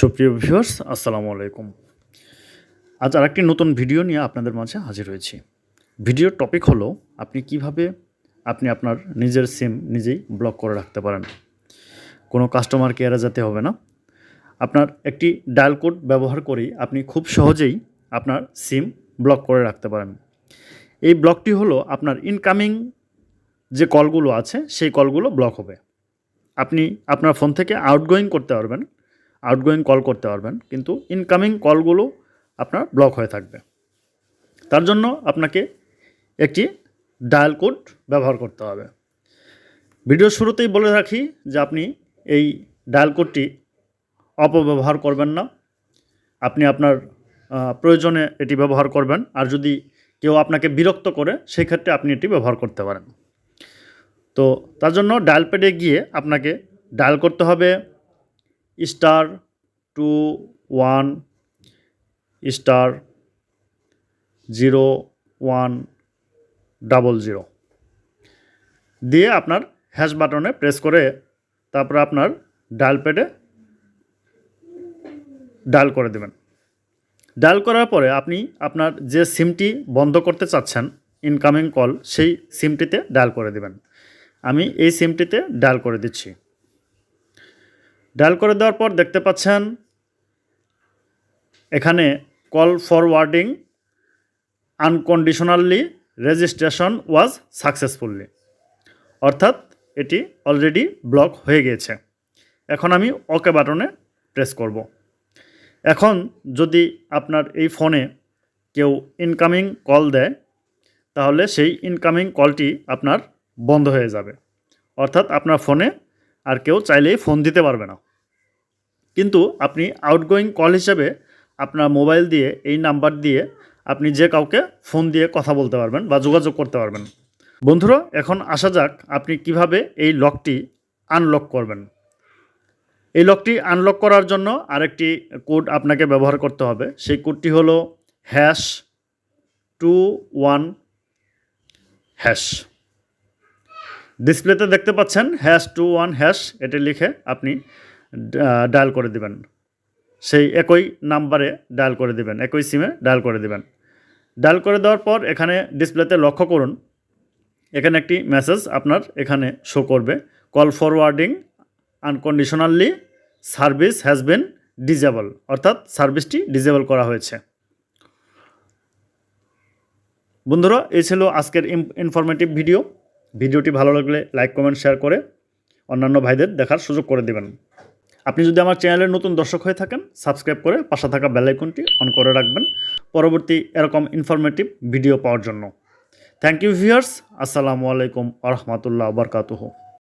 সুপ্রিয় ভিউয়ার্স, আসসালামু আলাইকুম। আজ আর একটি নতুন ভিডিও নিয়ে আপনাদের মাঝে হাজির হয়েছি। ভিডিওর টপিক হলো, আপনি কীভাবে আপনি আপনার নিজের সিম নিজেই ব্লক করে রাখতে পারেন। কোনো কাস্টমার কেয়ারে যেতে হবে না। আপনার একটি ডায়াল কোড ব্যবহার করেই আপনি খুব সহজেই আপনার সিম ব্লক করে রাখতে পারেন। এই ব্লকটি হলো আপনার ইনকামিং যে কলগুলো আছে, সেই কলগুলো ব্লক হবে। আপনি আপনার ফোন থেকে আউটগোয়িং করতে পারবেন। আউটগোয়িং কল করতে পারবেন, কিন্তু ইনকামিং কলগুলো আপনার ব্লক হয়ে থাকবে। তার জন্য আপনাকে একটি ডায়াল কোড ব্যবহার করতে হবে। ভিডিও শুরুতেই বলে রাখি যে আপনি এই ডায়াল কোডটি অপব্যবহার করবেন না। আপনি আপনার প্রয়োজনে এটি ব্যবহার করবেন, আর যদি কেউ আপনাকে বিরক্ত করে সেই ক্ষেত্রে আপনি এটি ব্যবহার করতে পারেন। তো তার জন্য ডায়াল প্যাডে গিয়ে আপনাকে ডায়াল করতে হবে। Star two one, star zero one double zero. দিয়ে আপনার হ্যাশ বাটনে প্রেস করে তারপরে আপনার ডায়াল প্যাডে ডায়াল করে দেবেন। ডায়াল করার পরে আপনি আপনার যে সিমটি বন্ধ করতে চাচ্ছেন ইনকামিং কল সেই সিমটিতে ডায়াল করে দেবেন। আমি এই সিমটিতে ডায়াল করে দিচ্ছি। ডায়াল করে দেওয়ার পর দেখতে পাচ্ছেন এখানে call forwarding unconditionally registration was successfully অর্থাৎ এটি অলরেডি ব্লক হয়ে গিয়েছে। এখন আমি ওকে বাটনে প্রেস করব। এখন যদি আপনার এই ফোনে কেউ ইনকামিং কল দেয়, তাহলে সেই ইনকামিং কলটি আপনার বন্ধ হয়ে যাবে। অর্থাৎ আপনার ফোনে আর কেউ চাইলেই ফোন দিতে পারবে না। কিন্তু আপনি আউটগোয়িং কল হিসেবে আপনার মোবাইল দিয়ে, এই নাম্বার দিয়ে আপনি যে কাউকে ফোন দিয়ে কথা বলতে পারবেন বা যোগাযোগ করতে পারবেন। বন্ধুরা, এখন আসা যাক আপনি কীভাবে এই লকটি আনলক করবেন। এই লকটি আনলক করার জন্য আরেকটি কোড আপনাকে ব্যবহার করতে হবে। সেই কোডটি হলো হ্যাশ টু ওয়ান হ্যাশ ডিসপ্লেতে দেখতে পাচ্ছেন হ্যাশ টু ওয়ান হ্যাশ এটি লিখে আপনি ডায়াল করে দিবেন। সেই একই নাম্বারে ডায়াল করে দিবেন, একই সিমে ডায়াল করে দিবেন। ডায়াল করে দেওয়ার পর এখানে ডিসপ্লেতে লক্ষ্য করুন। এখানে একটি মেসেজ আপনার এখানে শো করবে। Call forwarding unconditionally service has been disable অর্থাৎ সার্ভিসটি ডিজেবল করা হয়েছে। বন্ধুরা, এই ছিল আজকের ইনফরমেটিভ ভিডিও ভিডিওটি ভালো লাগলে লাইক কমেন্ট শেয়ার করে অন্যান্য ভাইদের দেখার সুযোগ করে দেবেন। আপনি যদি আমার চ্যানেলের নতুন দর্শক হয়ে থাকেন সাবস্ক্রাইব করে পাশে থাকা বেলাইকনটি অন করে রাখবেন। পরবর্তী এরকম ইনফরমেটিভ ভিডিও পাওয়ার জন্য। থ্যাংক ইউ ভিউয়ার্স আসসালামু আলাইকুম আ রহমতুল্লাহ বরকাতুহ।